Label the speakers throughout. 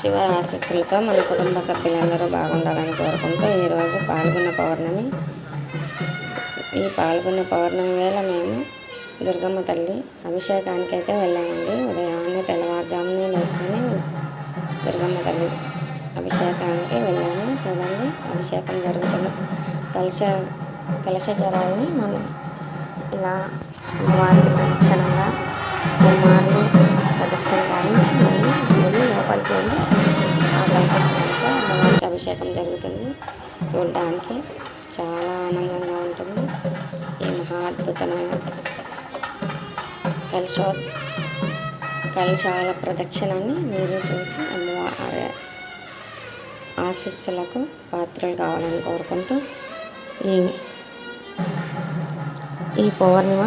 Speaker 1: శివ ఆశీస్సులతో మన కుటుంబ సభ్యులందరూ బాగుండాలని కోరుకుంటూ ఈరోజు పాల్గొన్న పౌర్ణమి. ఈ పాల్గొన్న పౌర్ణమి వేళ మేము దుర్గమ్మ తల్లి అభిషేకానికి అయితే వెళ్ళామండి. ఉదయాన్నే తెల్లవారుజామునే లేస్తూనే దుర్గమ్మ తల్లి అభిషేకానికి వెళ్ళాము. చూడండి అభిషేకం జరుగుతున్న కలశ కలశ జలాల్ని మనం ఇలా అమ్మవారికి ప్రదక్షిణంగా కుమారులు అభిషేకం జరుగుతుంది. చూడడానికి చాలా ఆనందంగా ఉంటుంది. ఈ మహా అద్భుతమైన కలశో కలశాల ప్రదక్షిణాన్ని మీరు చూసి అమ్మవారి ఆశీస్సులకు పాత్రలు కావాలని కోరుకుంటూ ఈ ఈ పౌర్ణిమ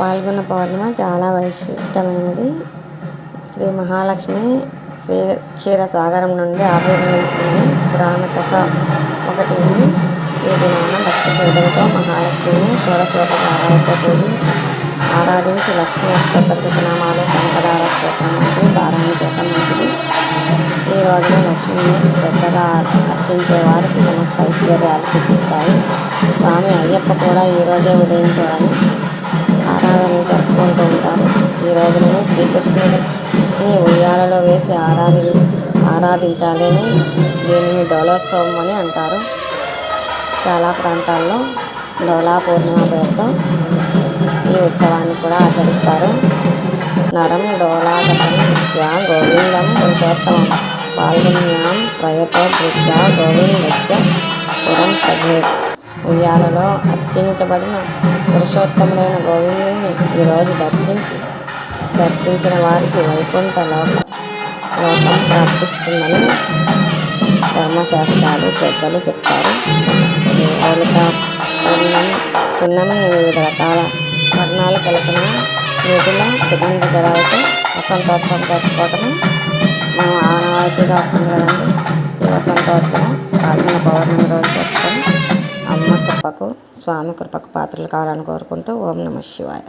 Speaker 1: పాల్గొన్న పౌర్ణిమ చాలా వైశిష్టమైనది. శ్రీ మహాలక్ష్మి శ్రీ క్షీరసాగరం నుండి ఆవిర్భవించిన పురాణ కథ ఒకటి ఉంది. ఈ దినాన భక్తి శ్రద్ధలతో మహాలక్ష్మిని షోడశోపచారాలతో పూజించి ఆరాధించి లక్ష్మీ అష్టోత్తర శతనామాలు కనకదార స్తోత్రం వంటివి చేయటం మంచిది ఈ రోజున లక్ష్మిని శ్రద్ధగా అర్చించే వారికి సమస్త ఐశ్వర్యాలు సిద్ధిస్తాయి. స్వామి అయ్యప్ప కూడా ఈ రోజే ఉదయించాలని ఆరాధనలు జరుపుకుంటూ ఉంటారు. ఈ రోజునే శ్రీకృష్ణుడిని ఉయ్యాలలో వేసి ఆరాధి ఆరాధించాలని దీనిని డోలోత్సవం అని అంటారు. చాలా ప్రాంతాల్లో డోలా పూర్ణిమ పేరుతో ఈ ఉత్సవాన్ని కూడా ఆచరిస్తారు. నరం డోలాగతం గోవిందం పురుషోత్తమం పాల్గొన్యాం ప్రయతో దృష్ట్యా గోవిందస్య పురం ప్రజేత్ ఉయ్యాలలో అర్చించబడిన పురుషోత్తముడైన గోవిందుని ఈరోజు దర్శించి దర్శించిన వారికి వైకుంఠ లోక లోకం ప్రాప్తిస్తుందని ధర్మశాస్త్రాలు పెద్దలు చెప్తారు కౌలిక హోలిక పున్నమి వివిధ రకాల వర్ణాలు కలిపిన నీటిలో సుగంధ జలాలతో వసంతోత్సవం జరుపుకోవటం మనం ఆనవాయితీగా వస్తుంది కదండి. ఈ వసంతోత్సవం పాల్గొన పౌర్ణమి రోజు జరుపుకొని అమ్మ కృపకు స్వామి కృపకు పాత్రలు కావాలని కోరుకుంటూ ఓం నమ శివాయ.